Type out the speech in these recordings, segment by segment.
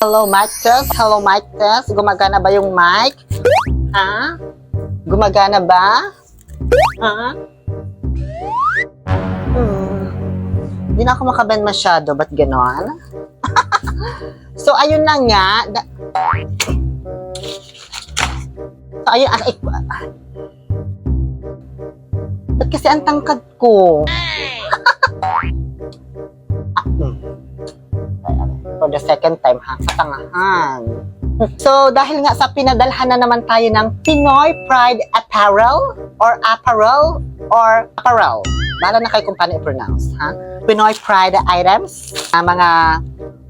Hello, mic test. Hello, mic test. Gumagana ba yung mic? Ha? Gumagana ba? Ha? Hmm. Hindi na ako makabend masyado. Ba't ganon? so, ayun na nga. So, ayun. Ah, ik- Ba't kasi ang tangkad ko? For the second time, ha? Katangahan. So, dahil nga sa pinadalhan na naman tayo ng Pinoy Pride Apparel or Apparel or Apparel. Bala na kayo kung paano i-pronounce, ha? Pinoy Pride items, ah, mga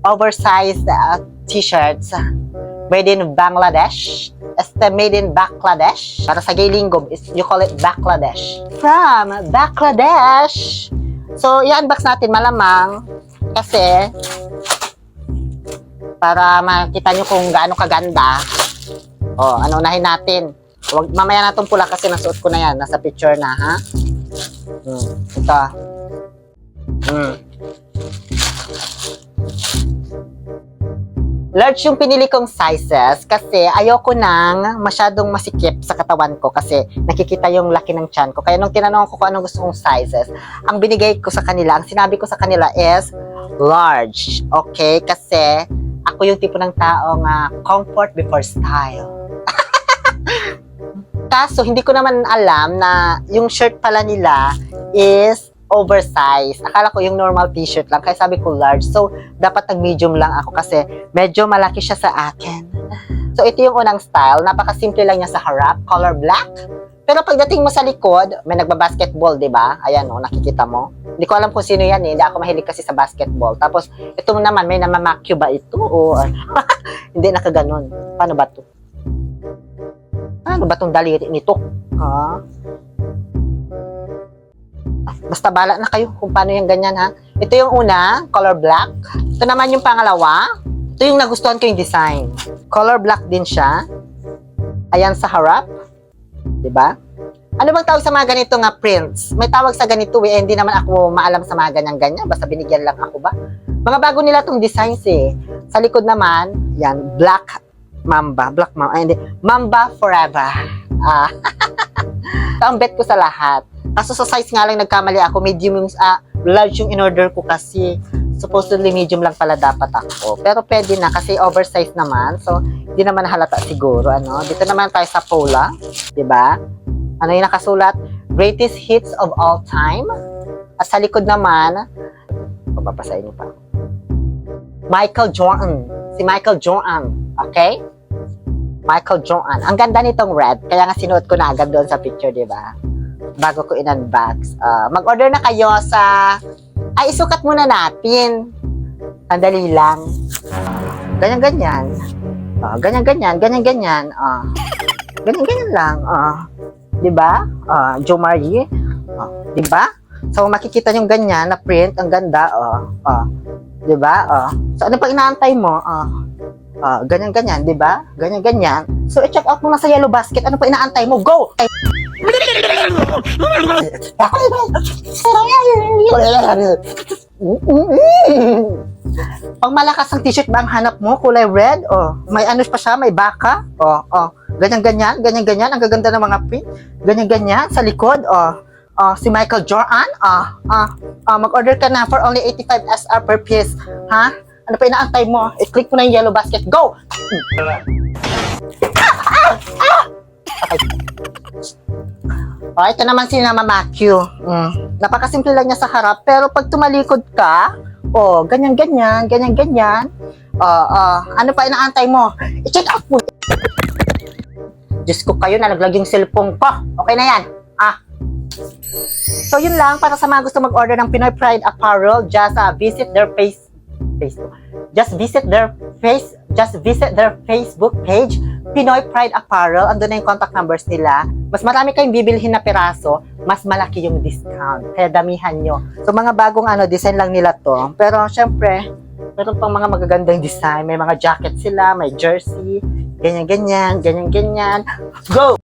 oversized ah, t-shirts made in Bangladesh. Este made in Bangladesh. Para sa gay linggo, is you call it Bangladesh. From Bangladesh. So, i-unbox natin malamang kasi para makita nyo kung gaano kaganda. O, ano unahin natin. Wag, mamaya na itong pula kasi nasuot ko na yan. Nasa picture na, ha? Hmm, ito. Hmm. Large yung pinili kong sizes kasi ayoko nang masyadong masikip sa katawan ko kasi nakikita yung laki ng tiyan ko. Kaya nung tinanong ko kung anong gusto kong sizes, ang binigay ko sa kanila, ang sinabi ko sa kanila is large. Okay? Kasi ako yung tipo ng taong ah, comfort before style. Kaso, hindi ko naman alam na yung shirt pala nila is oversized. Akala ko yung normal t-shirt lang, kaya sabi ko large. So, dapat nag-medium lang ako kasi medyo malaki siya sa akin. So, ito yung unang style. Napakasimple lang niya sa harap, color black. Pero pagdating mo sa likod, may nagba-basketball, di ba? Ayan, oh, nakikita mo. Hindi ko alam kung sino yan eh. Hindi ako mahilig kasi sa basketball. Tapos, ito naman, may namamakyo ba ito? O, hindi nakaganon. Paano ba to? Ano ba tong daliri nito? Ha? Ah, Basta bala na kayo kung paano yung ganyan ha. Ito yung una, color black. Ito naman yung pangalawa. Ito yung nagustuhan ko yung design. Color black din siya. Ayan sa harap. ba? Ano bang tawag sa mga ganito nga prints? May tawag sa ganito eh, hindi naman ako maalam sa mga ganyan-ganyan. Basta binigyan lang ako ba? Mga bago nila tong designs eh. Sa likod naman, yan, black mamba. Black mamba. Ay, hindi. Mamba forever. Ah. Ito ang bet ko sa lahat. Kaso sa size nga lang nagkamali ako, medium yung, ah, large yung in-order ko kasi supposedly medium lang pala dapat ako. Pero pwede na kasi oversized naman. So, hindi naman halata siguro. Ano? Dito naman tayo sa Pola. 'di ba? Ano yung nakasulat? Greatest hits of all time. At sa likod naman, papapasahin niyo pa. Michael Jordan. Si Michael Jordan. Okay? Michael Jordan. Ang ganda nitong red. Kaya nga sinuot ko na agad doon sa picture, di ba? Bago ko in-unbox. Ah, mag-order na kayo sa... Ay, isukat muna natin. Sandali lang. Ganyan-ganyan. Ah, ganyan-ganyan. Ganyan-ganyan. Ah. Ganyan-ganyan lang. Ah. Di ba? Ah, Jo Marie. Ah, di ba? So, makikita yung ganyan na print. Ang ganda. Ah. Ah. Di ba? Ah. So, ano pa inaantay mo? Ah. Ah, ganyan-ganyan, di ba? Ganyan-ganyan. So, i-check out mo na sa yellow basket. Ano pa inaantay mo? Go! Ay! Pang malakas ang t-shirt ba ang hanap mo? Kulay red? Oh, may ano pa siya? May baka? Oh, oh. Ganyan-ganyan, ganyan-ganyan. Ang gaganda ng mga print. Ganyan-ganyan. Sa likod, oh. Oh, si Michael Jordan, ah, ah, ah, mag-order ka na for only 85 SR per piece. Ha? Ano pa inaantay mo? I-click mo na yung yellow basket. Go! Oh, ito naman si Mama Matthew. Mm. Napakasimple lang niya sa harap, pero pag tumalikod ka, oh, ganyan-ganyan, ganyan-ganyan. Oh, oh, ano pa inaantay mo? I-check out mo. Diyos ko kayo, nalaglag yung cellphone ko. Okay na yan. Ah. So, yun lang. Para sa mga gusto mag-order ng Pinoy Pride Apparel, just uh, visit their face, Facebook. Just visit their face, just visit their Facebook page, Pinoy Pride Apparel. Andun na yung contact numbers nila. Mas marami kayong bibilhin na piraso, mas malaki yung discount. Kaya damihan nyo. So, mga bagong ano, design lang nila to. Pero, syempre, meron pang mga magagandang design. May mga jacket sila, may jersey, ganyan-ganyan, ganyan-ganyan. Go!